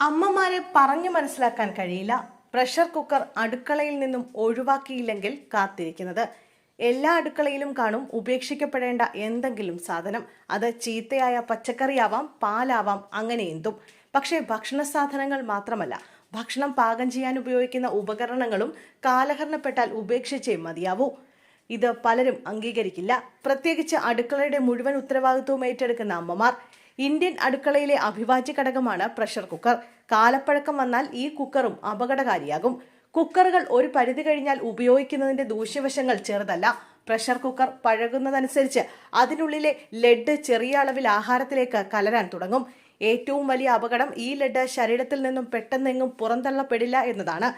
അമ്മമാരെ പറഞ്ഞു മനസ്സിലാക്കാൻ കഴിയില്ല. പ്രഷർ കുക്കർ അടുക്കളയിൽ നിന്നും ഒഴിവാക്കിയില്ലെങ്കിൽ കാത്തിരിക്കുന്നത്. എല്ലാ അടുക്കളയിലും കാണും ഉപേക്ഷിക്കപ്പെടേണ്ട എന്തെങ്കിലും സാധനം. അത് ചീത്തയായ പച്ചക്കറിയാവാം പാലാവാം അങ്ങനെ എന്തും. പക്ഷേ ഭക്ഷണ സാധനങ്ങൾ മാത്രമല്ല. ഭക്ഷണം പാകം ചെയ്യാൻ ഉപയോഗിക്കുന്ന ഉപകരണങ്ങളും കാലഹരണപ്പെട്ടാൽ ഉപേക്ഷിച്ചേ മതിയാവൂ. ഇത് പലരും അംഗീകരിക്കില്ല. പ്രത്യേകിച്ച് അടുക്കളയുടെ മുഴുവൻ ഉത്തരവാദിത്വവും ഏറ്റെടുക്കുന്ന അമ്മമാർ. ഇന്ത്യൻ അടുക്കളയിലെ അഭിവാജ്യ ഘടകമാണ് പ്രഷർ കുക്കർ. കാലപ്പഴക്കം വന്നാൽ ഈ കുക്കറും അപകടകാരിയാകും. കുക്കറുകൾ ഒരു പരിധി കഴിഞ്ഞാൽ ഉപയോഗിക്കുന്നതിന്റെ ദൂഷ്യവശങ്ങൾ ചെറുതല്ല. പ്രഷർ കുക്കർ പഴകുന്നതനുസരിച്ച് അതിനുള്ളിലെ ലെഡ് ചെറിയ അളവിൽ ആഹാരത്തിലേക്ക് കലരാൻ തുടങ്ങും. ഏറ്റവും വലിയ അപകടം ഈ ലെഡ് ശരീരത്തിൽ നിന്നും പെട്ടെന്നെങ്ങും പുറന്തള്ളപ്പെടില്ല എന്നതാണ്.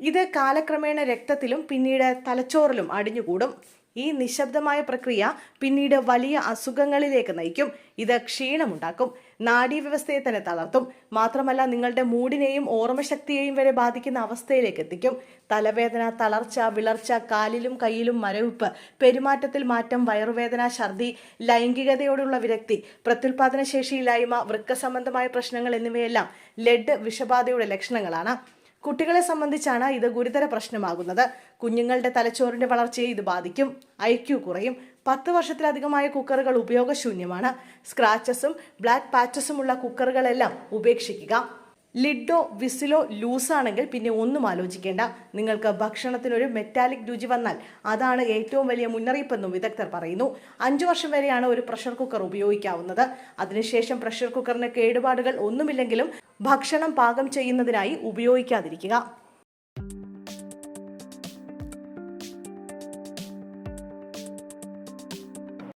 ഇത് കാലക്രമേണ രക്തത്തിലും പിന്നീട് തലച്ചോറിലും അടിഞ്ഞുകൂടും. ഈ നിശബ്ദമായ പ്രക്രിയ പിന്നീട് വലിയ അസുഖങ്ങളിലേക്ക് നയിക്കും. ഇത് ക്ഷീണമുണ്ടാക്കും. നാഡീവ്യവസ്ഥയെ തന്നെ തളർത്തും. മാത്രമല്ല നിങ്ങളുടെ മൂടിനെയും ഓർമ്മശക്തിയെയും വരെ ബാധിക്കുന്ന അവസ്ഥയിലേക്ക് എത്തിക്കും. തലവേദന തളർച്ച വിളർച്ച കാലിലും കയ്യിലും മരവിപ്പ് പെരുമാറ്റത്തിൽ മാറ്റം വയറുവേദന ഛർദി ലൈംഗികതയോടുള്ള വിരക്തി പ്രത്യുൽപാദന ശേഷിയില്ലായ്മ വൃക്ക സംബന്ധമായ പ്രശ്നങ്ങൾ എന്നിവയെല്ലാം ലെഡ് വിഷബാധയുടെ ലക്ഷണങ്ങളാണ്. കുട്ടികളെ സംബന്ധിച്ചാണ് ഇത് ഗുരുതര പ്രശ്നമാകുന്നത്. കുഞ്ഞുങ്ങളുടെ തലച്ചോറിന്റെ വളർച്ചയെ ഇത് ബാധിക്കും. ഐക്യു കുറയും. പത്ത് വർഷത്തിലധികമായ കുക്കറുകൾ ഉപയോഗശൂന്യമാണ്. സ്ക്രാച്ചസും ബ്ലാക്ക് പാച്ചസുമുള്ള കുക്കറുകളെല്ലാം ഉപേക്ഷിക്കുക. ലിഡോ വിസിലോ ലൂസാണെങ്കിൽ പിന്നെ ഒന്നും ആലോചിക്കേണ്ട. നിങ്ങൾക്ക് ഭക്ഷണത്തിനൊരു മെറ്റാലിക് രുചി വന്നാൽ അതാണ് ഏറ്റവും വലിയ മുന്നറിയിപ്പെന്നും വിദഗ്ധർ പറയുന്നു. അഞ്ചു വർഷം വരെയാണ് ഒരു പ്രഷർ കുക്കർ ഉപയോഗിക്കാവുന്നത്. അതിനുശേഷം പ്രഷർ കുക്കറിന് കേടുപാടുകൾ ഒന്നുമില്ലെങ്കിലും ഭക്ഷണം പാകം ചെയ്യുന്നതിനായി ഉപയോഗിക്കാതിരിക്കുക.